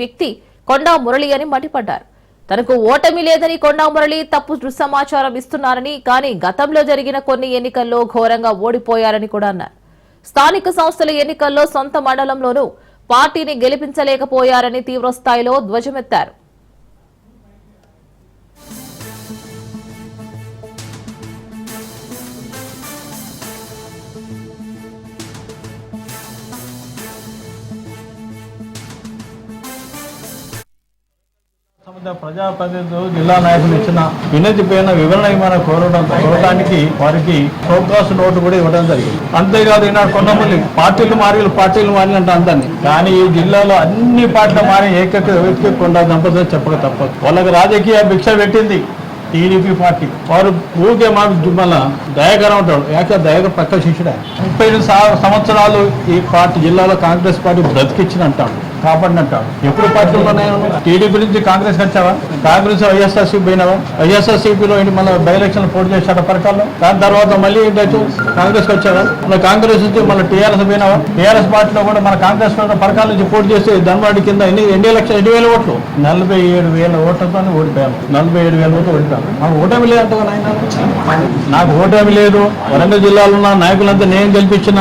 వ్యక్తి కొండా మురళి అని మండిపడ్డారు. తనకు ఓటమి లేదని కొండా మురళి తప్పు సమాచారం ఇస్తున్నారని కానీ గతంలో జరిగిన కొన్ని ఎన్నికల్లో ఘోరంగా ఓడిపోయారని కూడా అన్నారు. స్థానిక సంస్థల ఎన్నికల్లో సొంత మండలంలోనూ పార్టీని గెలిపించలేకపోయారని తీవ్రస్థాయిలో ధ్వజమెత్తారు. ప్రజాప్రతినిధులు జిల్లా నాయకులు ఇచ్చిన వినతి పైన వివరణ ఏమైనా కోరడం కోరడానికి వారికి ప్రోగ్రాస్ నోటు కూడా ఇవ్వడం జరిగింది. అంతేకాదు ఈనాడు కొంతమంది పార్టీలు మారి పార్టీలు మారి అంటే కానీ ఈ జిల్లాలో అన్ని పార్టీలు మారి ఏకైక వ్యక్తి కొండ దంపతులు చెప్పక తప్పదు. వాళ్ళకి రాజకీయ భిక్ష పెట్టింది టీడీపీ పార్టీ. వారు ఊరికే మాకు మళ్ళా దయాకరం ఉంటాడు ఏక దయగా పక్క శిష్యుడే. ముప్పై సంవత్సరాలు ఈ పార్టీ జిల్లాలో కాంగ్రెస్ పార్టీ బ్రతికిచ్చిన అంటాడు కాపాడినట్టాడు ఎప్పుడు పార్టీలో టీడీపీ నుంచి కాంగ్రెస్ వచ్చావా కాంగ్రెస్ వైఎస్ఆర్సీపీ పోయినావా? వైఎస్ఆర్సీపీలో ఏంటి మళ్ళీ బై ఎలక్షన్ పోటీ చేశాడు పరకాల్లో దాని తర్వాత మళ్ళీ ఏంటంటే కాంగ్రెస్ వచ్చావా? మన కాంగ్రెస్ నుంచి మళ్ళీ టీఆర్ఎస్ పోయినావా? టీఆర్ఎస్ పార్టీలో కూడా మన కాంగ్రెస్ పరకాల నుంచి పోటీ చేసి ధన్వాడి కింద ఎన్ని ఎన్ని లక్షలు ఎన్ని వేల ఓట్లు? నలభై ఏడు వేల ఓట్లతో ఓడిపోయాను నలభై ఏడు వేల ఓట్లు ఓడిపోయాను నాకు ఓటమి లేదంట నాయన. నాకు ఓటమి లేదు. వరంగల్ జిల్లాలో ఉన్న నాయకులంతా నేను గెలిపించిన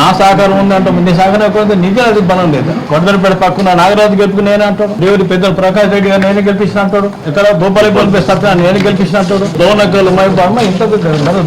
నా సహకారం ఉంది అంటే నీ సహకారం ఎక్కువ నీకే అది బలం లేదు. కొడదలపేట పక్కన నాగరాజు గెలుపు నేను అంటాడు. దేవుడి పెద్దలు ప్రకాష్ రెడ్డి గారు నేనే గెలిపించిన అంటాడు. ఇక్కడ భూపాలి బొలిపే సత్య నేను గెలిపించిన అంటాడు. దోనక్కలు మహిళ ఇంత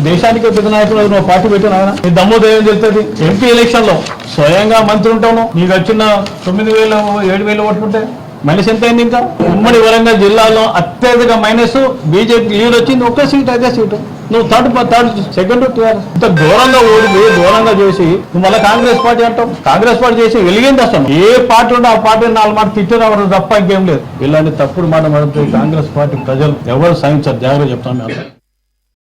దేశానికి పెద్ద నాయకులు నువ్వు పార్టీ పెట్టిన ఆయన నీ దమ్ము దయ్యం చెప్తుంది ఎంపీ ఎలక్షన్లో స్వయంగా మంత్రి ఉంటాను నీకు వచ్చిన తొమ్మిది వేలు ఏడు వేలు ఓట్లుంటే మైనస్ ఎంత అయింది ఇంకా? ఉమ్మడి వరంగల్ జిల్లాలో అత్యధిక మైనస్ బీజేపీ లీడ్ వచ్చింది. ఒక్క సీట్ అదే సీటు. నువ్వు థర్డ్ థర్డ్ సెకండ్ టీఆర్ఎస్ ఇంత దూరంగా ఓడిపోయి దూరంగా చేసి నువ్వు మళ్ళీ కాంగ్రెస్ పార్టీ అంటావు. కాంగ్రెస్ పార్టీ చేసి వెలిగింది అసలు. ఏ పార్టీ ఉంటే ఆ పార్టీ నాలుగు మాట తిట్టిన తప్ప ఇంకేం లేదు. ఇలాంటి తప్పుడు మాట మాట్లాడితే కాంగ్రెస్ పార్టీ ప్రజలు ఎవరు సహించారు. జాగ్రత్త చెప్తాను